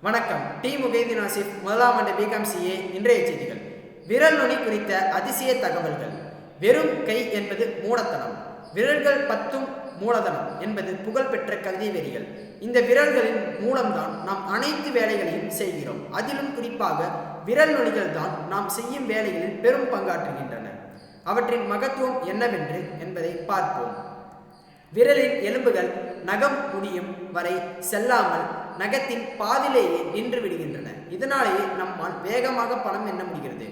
வணக்கம். டி. முகைதீன் ஆசிப் முதலாம் ஆண்டு பிகாம் சிஏ இன்றைய செய்திகள். விரல் நுனி குறித்த அதிசய தகவல்கள். வெறும் கை என்பது மூடத்தனம். விரல்கள் பத்தும் மூலதனம் என்பது புகழ்பெற்ற கவிதை வரிகள் இந்த விரல்களின் மூலம்தான் நாம் அனைத்து வேலைகளையும் செய்கிறோம். அதிலும் குறிப்பாக விரல் நுனிகள் தான் நாம் செய்யும் வேலைகளில் பெரும் பங்காற்றுகின்றன. அவற்றின் மகத்துவம் என்னவென்று என்பதை பார்ப்போம். விரலின் எலும்புகள் நகம் முடியும் வரை செல்லாமல் நகத்தின் பாதிலேயே நின்று விடுகின்றன. இதனாலேயே நம்மால் வேகமாக பணம் எண்ண முடிகிறது.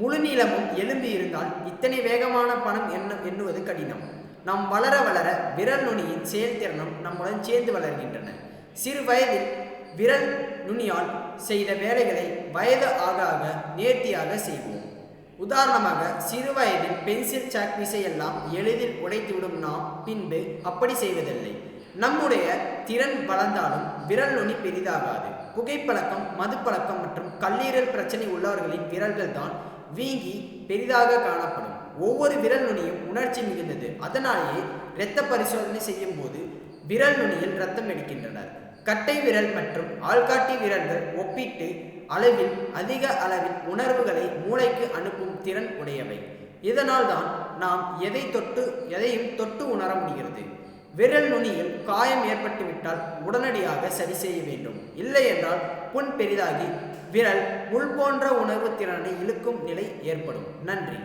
முழு நீளமும் எலும்பு இருந்தால் இத்தனை வேகமான பணம் எண்ண எண்ணுவது கடினம். நாம் வளர வளர விரல் நுனியின் செயல்திறனும் நம்முடன் சேர்ந்து வளர்கின்றன. சிறு வயதில் விரல் நுனியால் செய்த வேலைகளை வயது ஆக ஆக நேர்த்தியாக செய்வோம். உதாரணமாக சிறுவயதில் பென்சில் சாக் விசையெல்லாம் எளிதில் உடைத்துவிடும் நாம் பின்பு அப்படி செய்வதில்லை. நம்முடைய திறன் வளர்ந்தாலும் விரல் நுனி பெரிதாகாது. புகைப்பழக்கம் மதுப்பழக்கம் மற்றும் கல்லீரல் பிரச்சனை உள்ளவர்களின் விரல்கள் தான் வீங்கி பெரிதாக காணப்படும். ஒவ்வொரு விரல் நுனியும் உணர்ச்சி மிகுந்தது. அதனாலேயே இரத்த பரிசோதனை செய்யும் போது விரல் நுனியில் ரத்தம் எடுக்கின்றனர். கட்டை விரல் மற்றும் ஆள்காட்டி விரல்கள் ஒப்பிட்டு அளவில் அதிக அளவில் உணர்வுகளை மூளைக்கு அனுப்பும் திறன் உடையவை. இதனால் தான் நாம் எதை தொட்டு எதையும் தொட்டு உணர முடிகிறது. விரல் நுனியில் காயம் ஏற்பட்டுவிட்டால் உடனடியாக சரி செய்ய வேண்டும். இல்லை என்றால் புண் பெரிதாகி விரல் முள் போன்ற உணர்வு திறனை இழுக்கும் நிலை ஏற்படும். நன்றி.